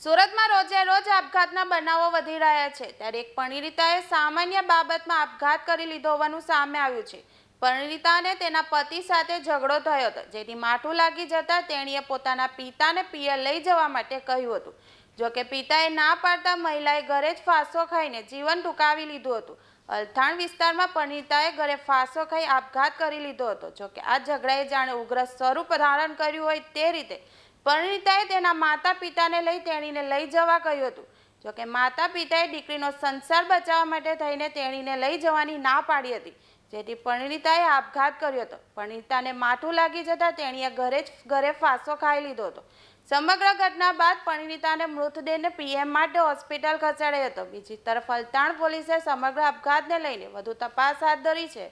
સુરતમાં રોજે રોજ આપઘાતના બનાવો વધી રહ્યા છે. ત્યારે એક પરિણીતાએ સામાન્ય બાબતમાં આપઘાત કરી લીધો હોવાનું સામે આવ્યું છે. પરિણીતાને તેના પતિ સાથે ઝઘડો થયો હતો, જેથી માઠું લાગી જતા તેણીએ પોતાના પિતાને પિયર લઈ જવા માટે કહ્યું હતું. જોકે પિતાએ ના પાડતા મહિલાએ ઘરે જ ફાંસો ખાઈને જીવન ટૂંકાવી લીધું હતું. અલથાણ વિસ્તારમાં પરિણીતાએ ઘરે ફાંસો ખાઈ આપઘાત કરી લીધો હતો. જોકે આ ઝઘડાએ જાણે ઉગ્ર સ્વરૂપ ધારણ કર્યું હોય તે રીતે પરિણીતાએ તેના માતા પિતાને લઈ તેણીને લઈ જવા કહ્યું હતું. જોકે માતા પિતાએ દીકરીનો સંસાર બચાવવા માટે થઈને તેણીને લઈ જવાની ના પાડી હતી. જેથી પરિણીતાએ આપઘાત કર્યો હતો. પરિણીતાને માથું લાગી જતાં તેણીએ ઘરે જ, ઘરે ફાંસો ખાઈ લીધો હતો. સમગ્ર ઘટના બાદ પરિણીતાને મૃતદેહને પીએમ માટે હોસ્પિટલ ખસેડાયો હતો. બીજી તરફ અલતાણ પોલીસે સમગ્ર આપઘાતને લઈને વધુ તપાસ હાથ ધરી છે.